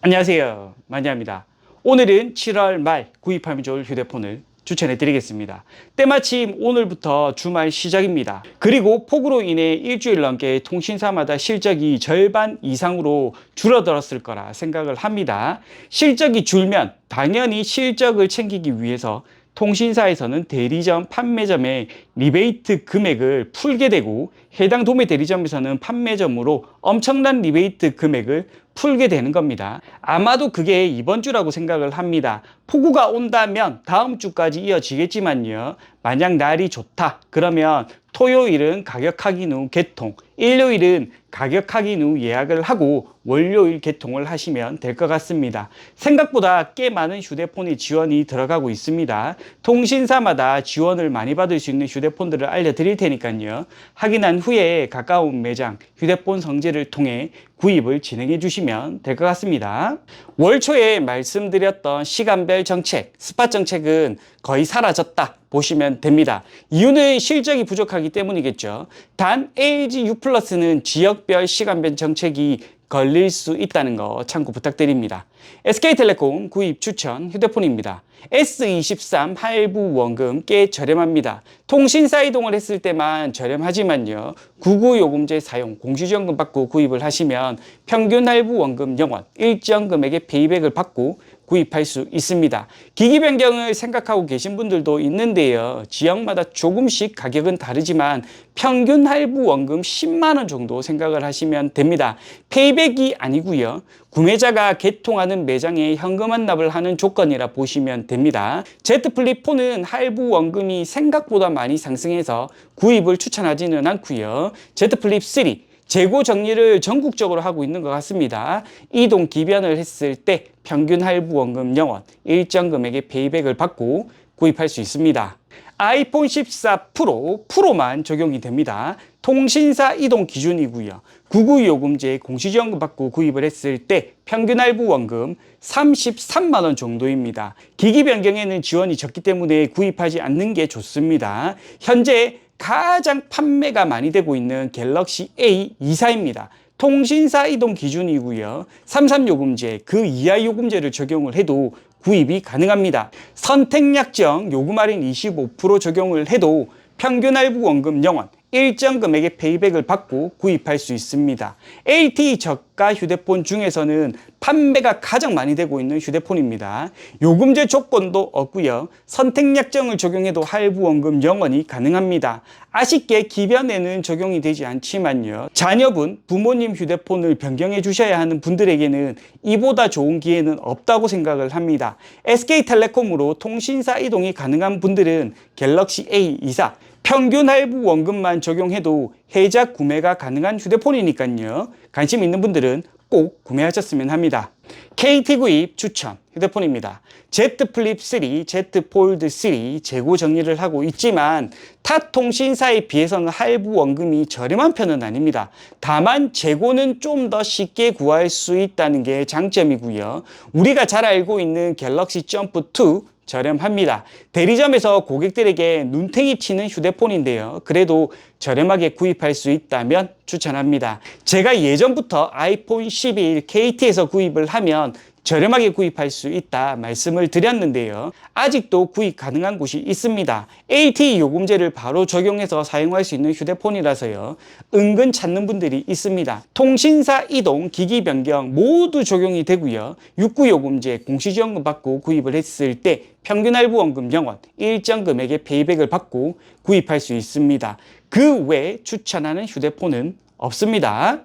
안녕하세요. 만지합니다. 오늘은 7월 말 구입하면 좋을 휴대폰을 추천해 드리겠습니다. 때마침 오늘부터 주말 시작입니다. 그리고 폭우로 인해 일주일 넘게 통신사마다 실적이 절반 이상으로 줄어들었을 거라 생각을 합니다. 실적이 줄면 당연히 실적을 챙기기 위해서 통신사에서는 대리점 판매점의 리베이트 금액을 풀게 되고 해당 도매 대리점에서는 판매점으로 엄청난 리베이트 금액을 풀게 되는 겁니다. 아마도 그게 이번 주라고 생각을 합니다. 폭우가 온다면 다음 주까지 이어지겠지만요. 만약 날이 좋다. 그러면 토요일은 가격 확인 후 개통, 일요일은 가격 확인 후 예약을 하고 월요일 개통을 하시면 될 것 같습니다. 생각보다 꽤 많은 휴대폰이 지원이 들어가고 있습니다. 통신사마다 지원을 많이 받을 수 있는 휴대폰들을 알려드릴 테니까요. 확인한 후에 가까운 매장 휴대폰 성지를 통해 구입을 진행해 주시면 될 것 같습니다. 월 초에 말씀드렸던 시간별 정책, 스팟 정책은 거의 사라졌다 보시면 됩니다. 이유는 실적이 부족하기 때문이겠죠. 단 LG U 플러스는 지역별 시간별 정책이 걸릴 수 있다는 거 참고 부탁드립니다. SK텔레콤 구입 추천 휴대폰입니다. S23 할부 원금 꽤 저렴합니다. 통신사 이동을 했을 때만 저렴하지만요. 구구 요금제 사용, 공시지원금 받고 구입을 하시면 평균 할부 원금 0원, 일정 금액의 페이백을 받고 구입할 수 있습니다. 기기 변경을 생각하고 계신 분들도 있는데요. 지역마다 조금씩 가격은 다르지만 평균 할부 원금 10만 원 정도 생각을 하시면 됩니다. 페이백이 아니고요. 구매자가 개통하는 매장에 현금 환납을 하는 조건이라 보시면 됩니다. Z 플립 4는 할부 원금이 생각보다 많이 상승해서 구입을 추천하지는 않고요. Z 플립 3 재고 정리를 전국적으로 하고 있는 것 같습니다. 이동 기변을 했을 때 평균 할부 원금 0원, 일정 금액의 페이백을 받고 구입할 수 있습니다. 아이폰 14 프로, 프로만 적용이 됩니다. 통신사 이동 기준이고요. 구구 요금제 공시지원금 받고 구입을 했을 때 평균 할부 원금 33만 원 정도입니다. 기기 변경에는 지원이 적기 때문에 구입하지 않는 게 좋습니다. 현재 가장 판매가 많이 되고 있는 갤럭시 A24입니다. 통신사 이동 기준이고요. 33요금제, 그 이하 요금제를 적용을 해도 구입이 가능합니다. 선택약정 요금 할인 25% 적용을 해도 평균 할부 원금 0원, 일정 금액의 페이백을 받고 구입할 수 있습니다. LTE 저가 휴대폰 중에서는 판매가 가장 많이 되고 있는 휴대폰입니다. 요금제 조건도 없고요. 선택 약정을 적용해도 할부 원금 0원이 가능합니다. 아쉽게 기변에는 적용이 되지 않지만요. 자녀분, 부모님 휴대폰을 변경해 주셔야 하는 분들에게는 이보다 좋은 기회는 없다고 생각을 합니다. SK텔레콤으로 통신사 이동이 가능한 분들은 갤럭시 A24 평균 할부 원금만 적용해도 해작 구매가 가능한 휴대폰이니까요. 관심 있는 분들은 꼭 구매하셨으면 합니다. KT 구입 추천 휴대폰입니다. Z 플립 3, Z 폴드 3 재고 정리를 하고 있지만 타 통신사에 비해서는 할부 원금이 저렴한 편은 아닙니다. 다만 재고는 좀 더 쉽게 구할 수 있다는 게 장점이고요. 우리가 잘 알고 있는 갤럭시 점프 2 저렴합니다. 대리점에서 고객들에게 눈탱이 치는 휴대폰인데요. 그래도 저렴하게 구입할 수 있다면 추천합니다. 제가 예전부터 아이폰 11 KT에서 구입을 하면 저렴하게 구입할 수 있다 말씀을 드렸는데요. 아직도 구입 가능한 곳이 있습니다. AT 요금제를 바로 적용해서 사용할 수 있는 휴대폰이라서요. 은근 찾는 분들이 있습니다. 통신사 이동, 기기 변경 모두 적용이 되고요. 69 요금제 공시지원금 받고 구입을 했을 때 평균 할부 원금 0원, 일정 금액의 페이백을 받고 구입할 수 있습니다. 그외 추천하는 휴대폰은 없습니다.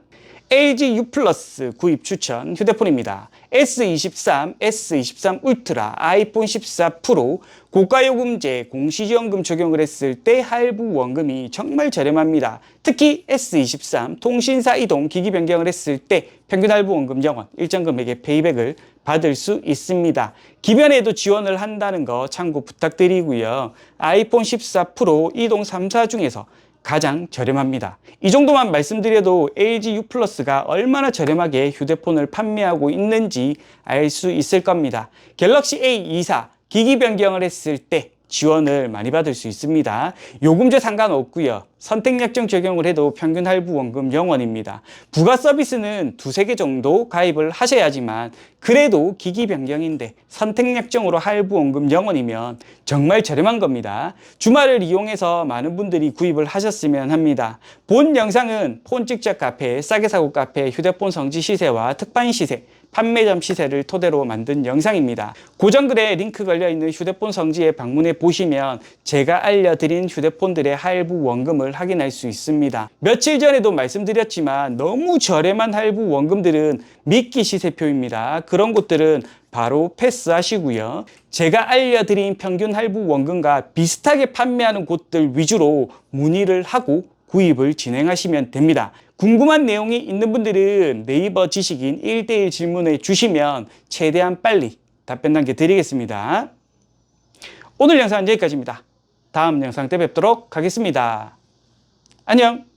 LG U 플러스 구입 추천 휴대폰입니다. S23, S23 울트라, 아이폰 14 프로, 고가 요금제, 공시지원금 적용을 했을 때 할부 원금이 정말 저렴합니다. 특히 S23 통신사 이동 기기 변경을 했을 때 평균 할부 원금 0원, 일정 금액의 페이백을 받을 수 있습니다. 기변에도 지원을 한다는 거 참고 부탁드리고요. 아이폰 14 프로 이동 3사 중에서 가장 저렴합니다. 이 정도만 말씀드려도 LG U 플러스가 얼마나 저렴하게 휴대폰을 판매하고 있는지 알 수 있을 겁니다. 갤럭시 A24 기기 변경을 했을 때 지원을 많이 받을 수 있습니다. 요금제 상관없고요. 선택약정 적용을 해도 평균 할부 원금 0원입니다. 부가 서비스는 두세 개 정도 가입을 하셔야지만 그래도 기기 변경인데 선택약정으로 할부 원금 0원이면 정말 저렴한 겁니다. 주말을 이용해서 많은 분들이 구입을 하셨으면 합니다. 본 영상은 폰 직접 카페, 싸게 사고 카페, 휴대폰 성지 시세와 특판 시세, 판매점 시세를 토대로 만든 영상입니다. 고정글에 링크 걸려있는 휴대폰 성지에 방문해 보시면 제가 알려드린 휴대폰들의 할부 원금을 확인할 수 있습니다. 며칠 전에도 말씀드렸지만 너무 저렴한 할부 원금들은 미끼 시세표입니다. 그런 곳들은 바로 패스하시고요. 제가 알려드린 평균 할부 원금과 비슷하게 판매하는 곳들 위주로 문의를 하고 구입을 진행하시면 됩니다. 궁금한 내용이 있는 분들은 네이버 지식인 1대1 질문을 주시면 최대한 빨리 답변 남겨 드리겠습니다. 오늘 영상은 여기까지입니다. 다음 영상 때 뵙도록 하겠습니다. 안녕!